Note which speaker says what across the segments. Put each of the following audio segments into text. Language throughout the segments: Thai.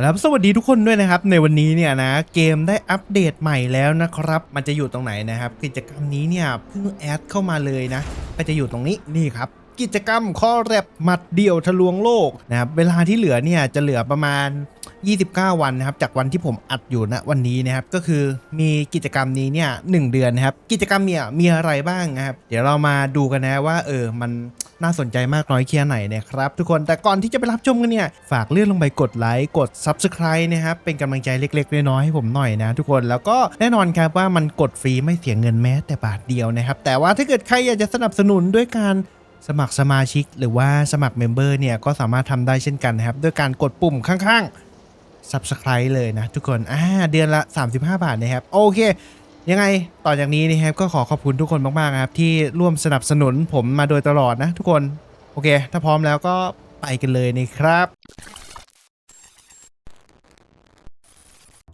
Speaker 1: แล้วสวัสดีทุกคนด้วยนะครับ ในวันนี้เนี่ยนะเกมได้อัปเดตใหม่แล้วนะครับ มันจะอยู่ตรงไหนนะครับ กิจกรรมนี้เนี่ยเพิ่งแอดเข้ามาเลยนะก็จะอยู่ตรงนี้นี่ครับ กิจกรรมข้อแรบหมัดเดี่ยวทะลวงโลกนะครับเวลาที่เหลือเนี่ยจะเหลือประมาณ 29 วันนะครับจากวันที่ผมอัดอยู่ณวันนี้นะครับก็คือมีกิจกรรมนี้เนี่ยหเดือนนะครับกิจกรรมเนี่ยมีอะไรบ้างนะครับเดี๋ยวเรามาดูกันนะว่าเออมันน่าสนใจมากน้อยแค่ไหนนะครับทุกคนแต่ก่อนที่จะไปรับชมกันเนี่ยฝากเลื่อนลงไปกดไลค์กด Subscribe นะครับเป็นกำลังใจเล็กๆน้อยๆให้ผมหน่อยนะทุกคนแล้วก็แน่นอนครับว่ามันกดฟรีไม่เสียเงินแม้แต่บาทเดียวนะครับแต่ว่าถ้าเกิดใครอยากจะสนับสนุนด้วยการสมัครสมาชิกหรือว่าสมัครเมมเบอร์เนี่ยก็สามารถทำได้เช่นกันนะครับด้วยการกดปุ่มข้างๆ Subscribe เลยนะทุกคนอ่าเดือนละ 35 บาทนะครับ โอเค ยังไงต่อจากนี้นะครับ ก็ขอขอบคุณทุกคนมากๆครับ ที่ร่วมสนับสนุนผมมาโดยตลอดนะทุกคน โอเค ถ้าพร้อมแล้วก็ไปกันเลยนะครับ ใค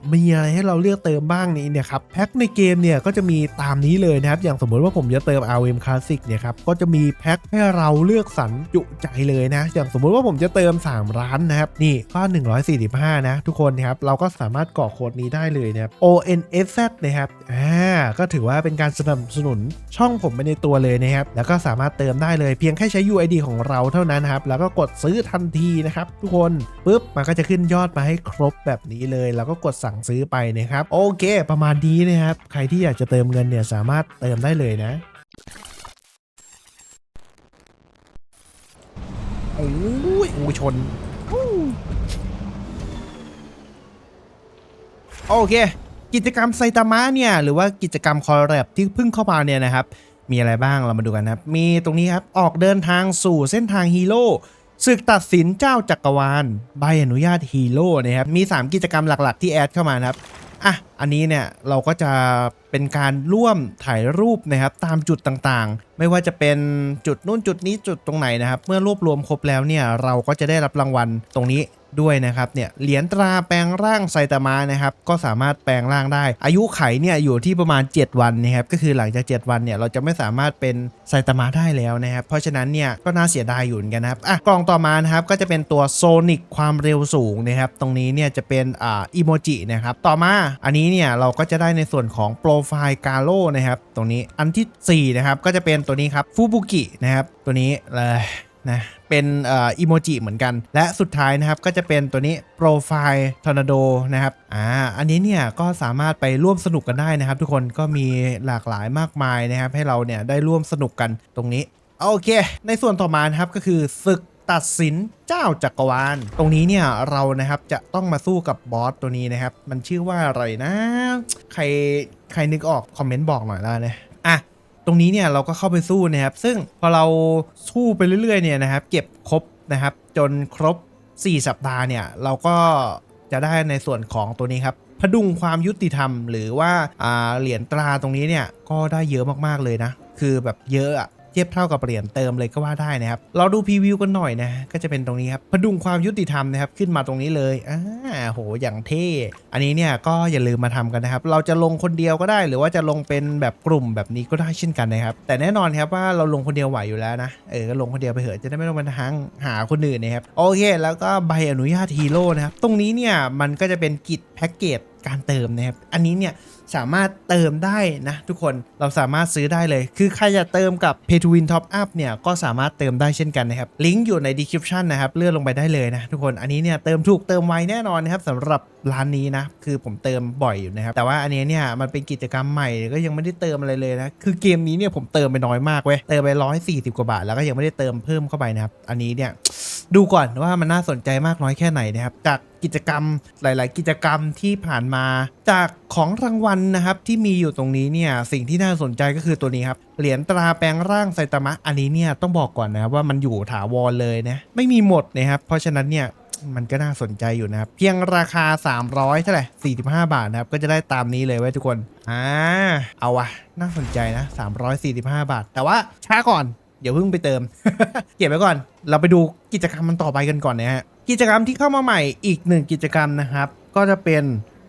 Speaker 1: มีอะไรให้เราเลือกเติมบ้างนี้เนี่ยครับแพ็คในเกมเนี่ยก็จะมีตามนี้เลยนะครับ อย่างสมมติว่าผมจะเติม RM Classic เนี่ยครับก็จะมีแพ็คให้เราเลือกสรรจุใจเลยนะ อย่างสมมุติว่าผมจะเติม 3 ร้านนะครับนี่ก็145 นะ ทุกคนนะครับเราก็สามารถกรอกโค้ดนี้ได้เลยนะครับ ONSZ นะครับอ่าก็ถือว่าเป็นการสนับสนุนช่องผมไปในตัวเลยนะครับแล้วก็สามารถเติมได้เลยเพียงแค่ใช้ UID ของเราเท่านั้นนะครับแล้วก็กดซื้อทันทีนะครับทุกคนปุ๊บมันก็จะขึ้นยอดมาให้ครบแบบนี้เลย แล้วก็กดสั่งซื้อไปนะครับ โอเค ประมาณนี้นะครับ ใครที่อยากจะเติมเงินเนี่ยสามารถเติมได้เลยนะโอ้ยงูชน โอเค กิจกรรมไซตามะเนี่ย หรือว่ากิจกรรมคอร์แรบที่เพิ่งเข้ามาเนี่ยนะครับ มีอะไรบ้างเรามาดูกันนะครับ มีตรงนี้ครับ ออกเดินทางสู่เส้นทางฮีโร่ ศึกตัดสินเจ้าจักรวาลใบอนุญาตฮีโร่นะครับมี 3 กิจกรรมหลักๆ ที่แอดเข้ามาครับอะอันนี้เนี่ยเราก็จะเป็นการร่วมถ่ายรูปนะครับตามจุดต่างๆ ไม่ว่าจะเป็นจุดนู่นจุดนี้จุดตรงไหนนะครับ เมื่อรวบรวมครบแล้วเนี่ยเราก็จะได้รับรางวัลตรงนี้ ด้วยนะครับเนี่ยเหรียญตราแปลงร่างไซตามะนะครับก็สามารถแปลงร่างได้ อายุไขเนี่ยอยู่ที่ประมาณ 7 วันนะครับก็คือหลังจาก 7 วันเนี่ยเราจะไม่สามารถเป็นไซตามะได้แล้วนะครับเพราะฉะนั้นเนี่ยก็น่าเสียดายอยู่เหมือนกันนะครับอะกล่องต่อมานะครับก็จะเป็นตัวโซนิกความเร็วสูงนะครับตรงนี้เนี่ยจะเป็นอ่าอีโมจินะครับต่อมาอันนี้เนี่ยเราก็จะได้ในส่วนของโปรไฟล์กาโลนะครับตรงนี้อันทีสี่4นะครับก็จะเป็นตัวนี้ครับฟูบุกินะครับตัวนี้เลย นะเป็นอ่ออีโมจิเหมือนกัน และสุดท้ายนะครับก็จะเป็นตัวนี้โปรไฟล์ทอร์นาโดนะครับอ่าอันนี้เนี่ยก็สามารถไปร่วมสนุกกันได้นะครับ ทุกคนก็มีหลากหลายมากมายนะครับให้เราเนี่ยได้ร่วมสนุกกันตรงนี้โอเค ในส่วนต่อมานะครับก็คือศึกตัดสินเจ้าจักรวาล ตรงนี้เนี่ยเรานะครับจะต้องมาสู้กับบอสตัวนี้นะครับ มันชื่อว่าอะไรนะ ใครใครนึกออกคอมเมนต์บอกหน่อยแล้วนะอะ ตรงนี้เนี่ยเราก็เข้าไปสู้นะครับ ซึ่งพอเราสู้ไปเรื่อยๆเนี่ยนะครับ เก็บครบนะครับ จนครบ 4 สัปดาห์เนี่ย เราก็จะได้ในส่วนของตัวนี้ครับพดุงความยุติธรรม หรือว่าเหรียญตราตรงนี้เนี่ยก็ได้เยอะมากๆเลยนะ คือแบบเยอะอะ เทียบเท่ากับเหรียญเติมเลยก็ว่าได้นะครับ เราดูพรีวิวกันหน่อยนะก็จะเป็นตรงนี้ครับพดุงความยุติธรรมนะครับขึ้นมาตรงนี้เลยอ่าโหอย่างเท่อันนี้เนี่ยก็อย่าลืมมาทำกันนะครับ เราจะลงคนเดียวก็ได้ หรือว่าจะลงเป็นแบบกลุ่มแบบนี้ก็ได้เช่นกันนะครับ แต่แน่นอนครับว่าเราลงคนเดียวไหวอยู่แล้วนะเออก็ลงคนเดียวไปเถอะจะได้ไม่ต้องมาทั้งหาคนอื่นนะครับโอเค แล้วก็ใบอนุญาตฮีโร่นะครับตรงนี้เนี่ยมันก็จะเป็นกิจแพ็กเกจ การเติมนะครับ อันนี้เนี่ยสามารถเติมได้นะทุกคน เราสามารถซื้อได้เลย คือใครจะเติมกับ Pay to Win Top Up เนี่ยก็สามารถเติมได้เช่นกันนะครับ ลิงก์อยู่ใน description นะครับเลื่อนลงไปได้เลยนะทุกคน อันนี้เนี่ยเติมถูกเติมไวแน่นอนนะครับสำหรับร้านนี้นะ คือผมเติมบ่อยอยู่นะครับ แต่ว่าอันนี้เนี่ยมันเป็นกิจกรรมใหม่ก็ยังไม่ได้เติมอะไรเลยนะ คือเกมนี้เนี่ยผมเติมไปน้อยมากเว้ย เติมไปร้อยสี่สิบกว่าบาทแล้วก็ยังไม่ได้เติมเพิ่มเข้าไปนะครับ อันนี้เนี่ย ดูก่อนว่ามันน่าสนใจมากน้อยแค่ไหนนะครับ จากกิจกรรมหลาย ๆ กิจกรรมที่ผ่านมา จากของรางวัลนะครับที่มีอยู่ตรงนี้เนี่ยสิ่งที่น่าสนใจก็คือตัวนี้ครับเหรียญตราแปลงร่างไซตามะอันนี้เนี่ยต้องบอกก่อนนะครับว่ามันอยู่ถาวรเลยนะไม่มีหมดนะครับเพราะฉะนั้นเนี่ยมันก็น่าสนใจอยู่นะครับ เพียงราคา 300เท่าไหร่45 บาทนะครับ ก็จะได้ตามนี้เลยไว้ทุกคน อ่า เอาวะ น่าสนใจนะ 345 บาท แต่ว่าช้าก่อน เดี๋ยวเพิ่งไปเติม เก็บไว้ก่อน เราไปดูกิจกรรมมันต่อไปกันก่อนนะฮะ กิจกรรมที่เข้ามาใหม่อีกหนึ่งกิจกรรมนะครับ ก็จะเป็น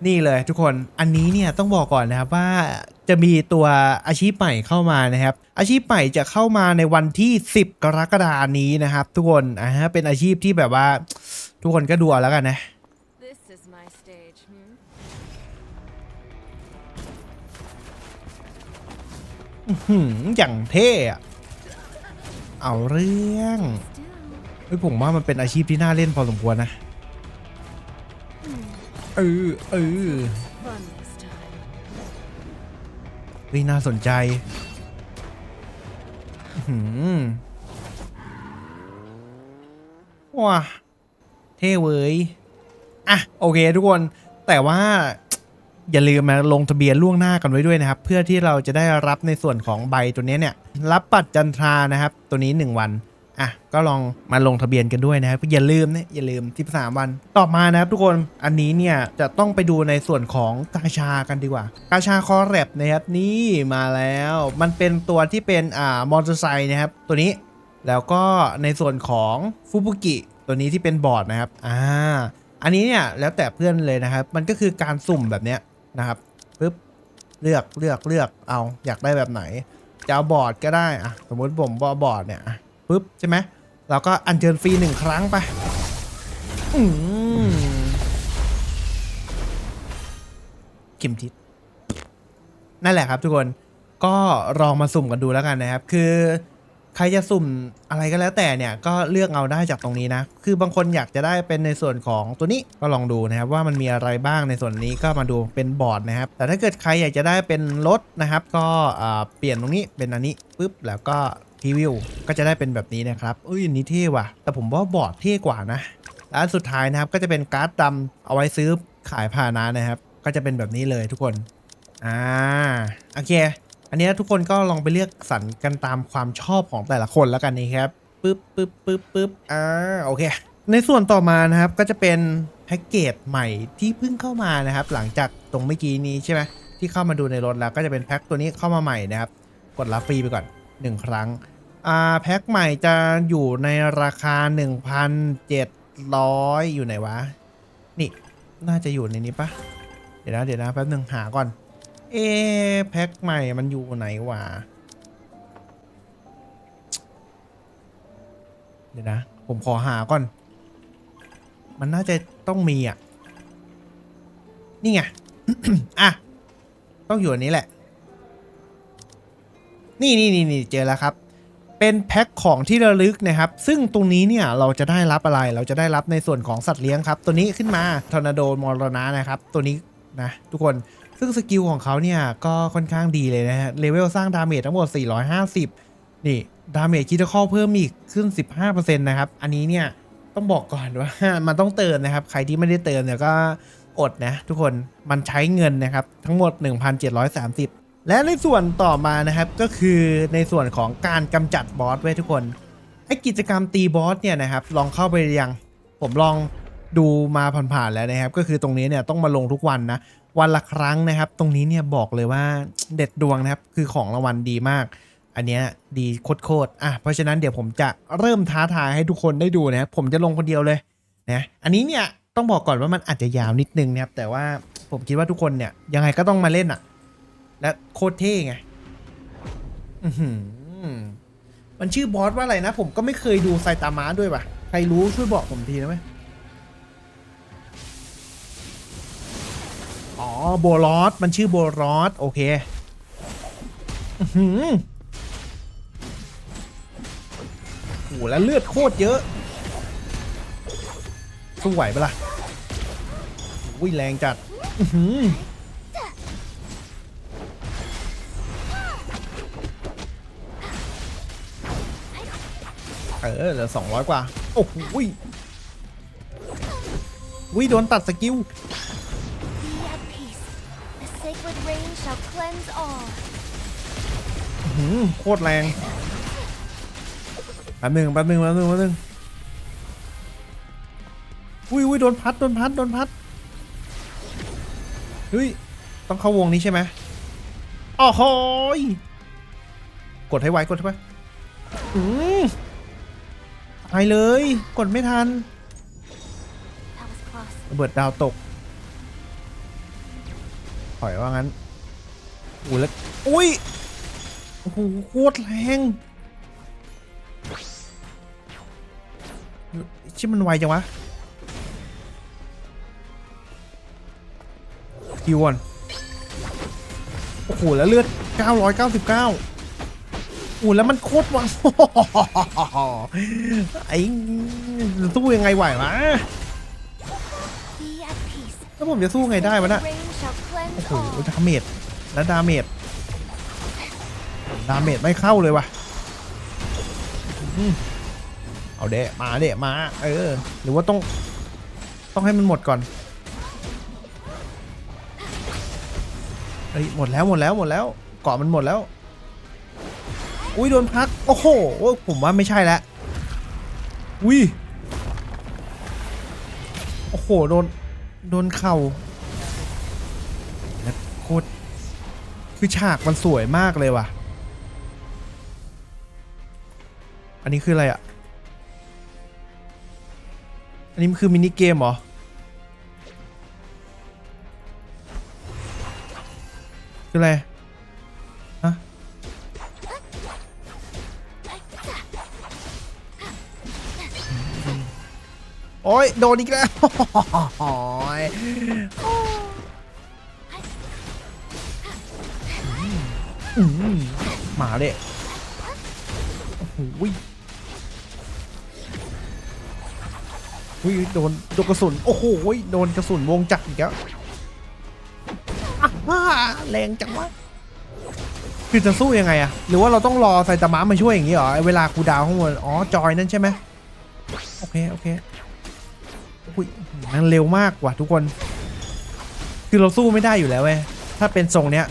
Speaker 1: นี่เลยทุกคน อันนี้เนี่ยต้องบอกก่อนนะครับว่าจะมีตัวอาชีพใหม่เข้ามานะครับ อาชีพใหม่จะเข้ามาในวันที่ 10 กรกฎานี้นะครับ ทุกคนอ่าฮะเป็นอาชีพที่แบบว่า ทุกคนก็ดูเอาแล้วกันนะ
Speaker 2: This is my stage, hmm?
Speaker 1: หืมอย่างเท่อะ เอาเรื่อง
Speaker 2: Still.
Speaker 1: เฮ้ยผมว่ามันเป็นอาชีพที่น่าเล่นพอสมควรนะ เออเออ
Speaker 2: Fun this time.
Speaker 1: เฮ้ยน่าสนใจอื้อหืมว้าเท่เว้ยอะ โอเคทุกคนแต่ว่า อย่าลืมมาลงทะเบียนล่วงหน้ากันไว้ด้วยนะครับ เพื่อที่เราจะได้รับในส่วนของใบตัวนี้เนี่ยรับปัดจันทรานะครับ ตัวนี้ 1 วันอะก็ลองมาลงทะเบียนกันด้วยนะครับอย่าลืมนะอย่าลืม 13 วัน ต่อมานะครับทุกคนอันนี้เนี่ยจะต้องไปดูในส่วนของกาชากันดีกว่า กาชาคอร์เรปนะครับนี่มาแล้ว มันเป็นตัวที่เป็นอ่ามอเตอร์ไซค์นะครับตัวนี้แล้วก็ในส่วนของฟูบุกิตัวนี้ที่เป็นบอร์ดนะครับอ่าอันนี้เนี่ยแล้วแต่เพื่อนเลยนะครับ มันก็คือการสุ่มแบบเนี้ย นะครับปึ๊บเลือกเลือกเลือกเอาอยากได้แบบไหนจะเอาบอร์ดก็ได้อะสมมติผมบอบอร์ดเนี่ยปึ๊บใช่ไหมเราก็อัญเชิญฟรีหนึ่งครั้งไปอืมเข็มทิศนั่นแหละครับทุกคนก็ลองมาสุ่มกันดูแล้วกันนะครับ คือ ใครจะสุ่มอะไรก็แล้วแต่เนี่ยก็เลือกเอาได้จากตรงนี้นะ คือบางคนอยากจะได้เป็นในส่วนของตัวนี้ก็ลองดูนะครับว่ามันมีอะไรบ้างในส่วนนี้ก็มาดูเป็นบอร์ดนะครับ แต่ถ้าเกิดใครอยากจะได้เป็นรถนะครับ ก็เปลี่ยนตรงนี้เป็นอันนี้ปุ๊บแล้วก็พรีวิวก็จะได้เป็นแบบนี้นะครับอุ้ยนี้เท่ว่ะ แต่ผมว่าบอร์ดเท่กว่านะและสุดท้ายนะครับก็จะเป็นการ์ดดำเอาไว้ซื้อขายพานะนะครับ ก็จะเป็นแบบนี้เลยทุกคนอ่าโอเค อันนี้ทุกคนก็ลองไปเลือกสรรกันตามความชอบของแต่ละคนแล้วกันนะครับปึ๊บปึ๊บปึ๊บปึ๊บอ่าโอเค ในส่วนต่อมานะครับก็จะเป็นแพ็กเกจใหม่ที่เพิ่งเข้ามานะครับ หลังจากตรงเมื่อกี้นี้ใช่ไหมที่เข้ามาดูในรถแล้วก็จะเป็นแพ็กตัวนี้เข้ามาใหม่นะครับ กดรับฟรีไปก่อน 1 ครั้งอ่าแพ็กใหม่จะอยู่ในราคา 1,700 อยู่ไหนวะ นี่น่าจะอยู่ในนี้ปะเดี๋ยวนะเดี๋ยวนะแป๊บหนึ่งหาก่อน เอะแพ็คใหม่มันอยู่ไหนวะเดี๋ยวนะ ผมขอหาก่อน มันน่าจะต้องมีอะ นี่ไง อะ ต้องอยู่อันนี้แหละ นี่นี่นี่นี่เจอแล้วครับ เป็นแพ็คของที่ระลึกนะครับ ซึ่งตรงนี้เนี่ยเราจะได้รับอะไร เราจะได้รับในส่วนของสัตว์เลี้ยงครับ ตัวนี้ขึ้นมา ทอร์นาโดมอรณะนะครับ ตัวนี้นะทุกคน ซึ่งสกิลของเขาเนี่ยก็ค่อนข้างดีเลยนะฮะ เลเวลสร้างดาเมจทั้งหมด 450 นี่ ดาเมจคิดเข้าเพิ่มอีกขึ้น 15%นะครับ อันนี้เนี่ยต้องบอกก่อนว่ามันต้องเติมนะครับ ใครที่ไม่ได้เติมเนี่ยก็อดนะทุกคนมันใช้เงินนะครับ ทั้งหมด 1,730 และในส่วนต่อมานะครับก็คือในส่วนของการกำจัดบอสไว้ทุกคนไอกิจกรรมตีบอสเนี่ยนะครับลองเข้าไปยัง ผมลองดูมาผ่านๆแล้วนะครับ ก็คือตรงนี้เนี่ยต้องมาลงทุกวันนะ วันละครั้งนะครับ ตรงนี้เนี่ยบอกเลยว่าเด็ดดวงนะครับ คือของรางวัลดีมาก อันเนี้ยดีโคตรๆอะเพราะฉะนั้นเดี๋ยวผมจะเริ่มท้าทายให้ทุกคนได้ดูนะครับผมจะลงคนเดียวเลยนะอันนี้เนี่ยต้องบอกก่อนว่ามันอาจจะยาวนิดนึงนะครับแต่ว่าผมคิดว่าทุกคนเนี่ยยังไงก็ต้องมาเล่นอะ และโคตรเท่ไงมันชื่อบอสว่าอะไรนะ ผมก็ไม่เคยดูไซตามะด้วยว่ะ ใครรู้ช่วยบอกผมทีได้ไหม อ๋อโบลอสมันชื่อโบลอสโอเคอือหือโอ้โหแล้วเลือดโคตรเยอะ สู้ไหวปะล่ะอุ้ยแรงจัดอือหือเออเหลือสองร้อยกว่า โอ้โหอุ้ยอุ้ยโดนตัดสกิล
Speaker 3: The sacred rain shall cleanse all.
Speaker 1: หืมโคตรแรงแป๊บหนึ่งแป๊บหนึ่งแป๊บหนึ่งแป๊บหนึ่งอุ้ยอุ้ยโดนพัดโดนพัดโดนพัดเฮ้ยต้องเข้าวงนี้ใช่ไหมอ๋อโหยกดให้ไวกดให้ไวอืมตายเลย กดไม่ทันระเบิดดาวตก ถอยว่างั้นอุ้ยแล้วอุ้ยโอ้โหโคตรแรงชิบมันไวจังวะคิวอนโอ้โหแล้วเลือด 999โอ้โหแล้วมันโคตรไวังไอ้สู้ยังไงไหววะ
Speaker 3: Be at peace.
Speaker 1: แล้วผมจะสู้ไงได้วะ
Speaker 3: Sacred
Speaker 1: น่ะ หดาเมจแล้วดาเมจดาเมจไม่เข้าเลยว่ะเอาเดะมาเดะมาเออ หรือว่าต้อง ต้องให้มันหมดก่อนเฮ้ยหมดแล้วหมดแล้วหมดแล้วเกาะมันหมดแล้ว อุ้ยโดนพัก โอ้โหผมว่าไม่ใช่แล้วอุ้ยโอ้โหโดนโดนเข่า คือฉากมันสวยมากเลยว่ะ อันนี้คืออะไรอะ อันนี้มันคือมินิเกมเหรอ คืออะไรฮะโอ้ยโดนอีกแล้วโอ้ย อืมหมาเด็โอ้โหวิโดนโดนกระสุน โอ้โหโดนกระสุนวงจักรอีกแล้วแรงจังวะคือจะสู้ยังไงอะหรือว่าเราต้องรอไซตามะมาช่วยอย่างนี้เหรอเวลาคูดาวข้างบนอ๋อ จอยนั่นใช่ไหมโอเค โอเคอุ้ยมันเร็วมากว่ะทุกคน คือเราสู้ไม่ได้อยู่แล้วเว้ยถ้าเป็นทรงเนี้ย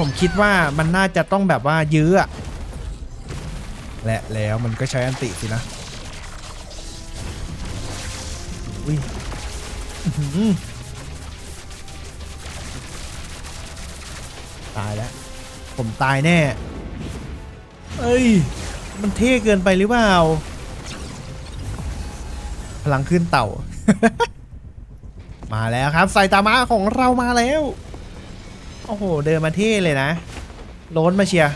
Speaker 1: ผมคิดว่ามันน่าจะต้องแบบว่ายื้ออะและแล้วมันก็ใช้อันติสินะอุ้ยตายแล้ว ผมตายแน่ เอ้ย มันเท่เกินไปหรือเปล่า พลังขึ้นเต่า มาแล้วครับไซตามะของเรามาแล้ว อ้โห เดินมาเท่เลยนะ โล้นมาเชียร์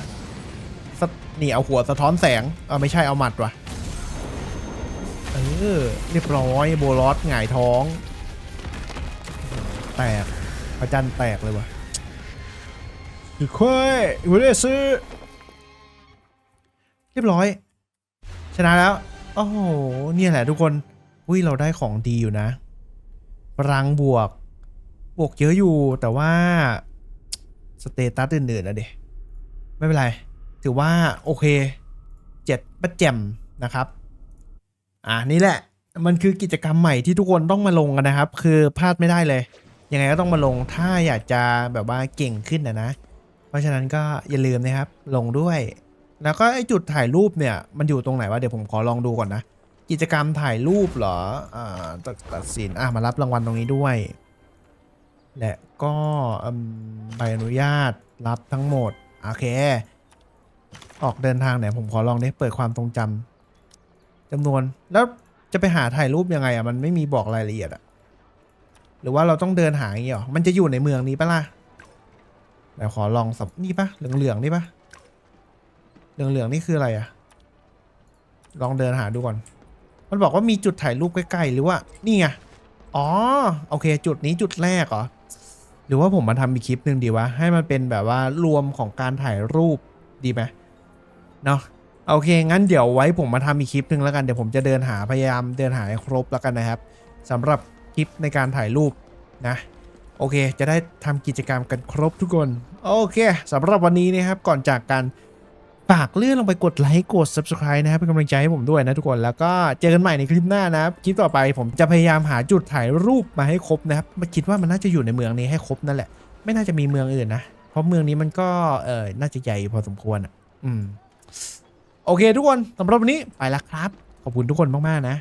Speaker 1: นี่เอาหัวสะท้อนแสง เอาไม่ใช่เอาหมัดวะเออ เรียบร้อยโบลอสหงายท้อง แตกพระจันทร์แตกเลยวะคือค่อยอยู่ด้ซื้อ เรียบร้อย ชนะแล้ว โอ้โห เนี่ยแหละทุกคน อุ้ยเราได้ของดีอยู่นะพลังบวก บวกเยอะอยู่แต่ว่า สเตตัสอื่นๆนะเด็ไม่เป็นไร ถือว่าโอเคเจ็ดประแจมนะครับอ่านี่แหละมันคือกิจกรรมใหม่ที่ทุกคนต้องมาลงกันนะครับ คือพลาดไม่ได้เลย ยังไงก็ต้องมาลงถ้าอยากจะแบบว่าเก่งขึ้นนะนะ เพราะฉะนั้นก็อย่าลืมนะครับลงด้วย แล้วก็ไอจุดถ่ายรูปเนี่ยมันอยู่ตรงไหนวะเดี๋ยวผมขอลองดูก่อนนะ กิจกรรมถ่ายรูปเหรออ่าตัดตัดสินอะมารับรางวัลตรงนี้ด้วย และก็ใบอนุญาตรับทั้งหมด โอเค ออกเดินทางไหนผมขอลองนี้เปิดความทรงจำจำนวนแล้วจะไปหาถ่ายรูปยังไงอะมันไม่มีบอกรายละเอียดอะหรือว่าเราต้องเดินหาอย่างเงี้ยหรอมันจะอยู่ในเมืองนี้ปะล่ะเดี๋ยวขอลองสับนี่ปะเหลืองๆนี่ปะเหลืองๆนี่คืออะไรอะ ลองเดินหาดูก่อน มันบอกว่ามีจุดถ่ายรูปใกล้ๆหรือว่า นี่ไง อ๋อ โอเค จุดนี้จุดแรกเหรอ หรือว่าผมมาทำอีกคลิปหนึ่งดีวะ ให้มันเป็นแบบว่ารวมของการถ่ายรูปดีไหมเนาะโอเค งั้นเดี๋ยวไว้ผมมาทำอีกคลิปหนึ่งแล้วกันเดี๋ยวผมจะเดินหาพยายามเดินหาให้ครบแล้วกันนะครับสำหรับคลิปในการถ่ายรูปนะโอเค จะได้ทำกิจกรรมกันครบทุกคน โอเคสำหรับวันนี้นะครับก่อนจากกัน ฝากเลื่อนลงไปกดไลค์กด subscribe นะครับเป็นกำลังใจให้ผมด้วยนะทุกคนแล้วก็เจอกันใหม่ในคลิปหน้านะครับคลิปต่อไปผมจะพยายามหาจุดถ่ายรูปมาให้ครบนะครับมาคิดว่ามันน่าจะอยู่ในเมืองนี้ให้ครบนั่นแหละ ไม่น่าจะมีเมืองอื่นนะ เพราะเมืองนี้มันก็เออน่าจะใหญ่พอสมควรอะ อืม โอเคทุกคนสำหรับวันนี้ไปละครับ ขอบคุณทุกคนมากๆนะ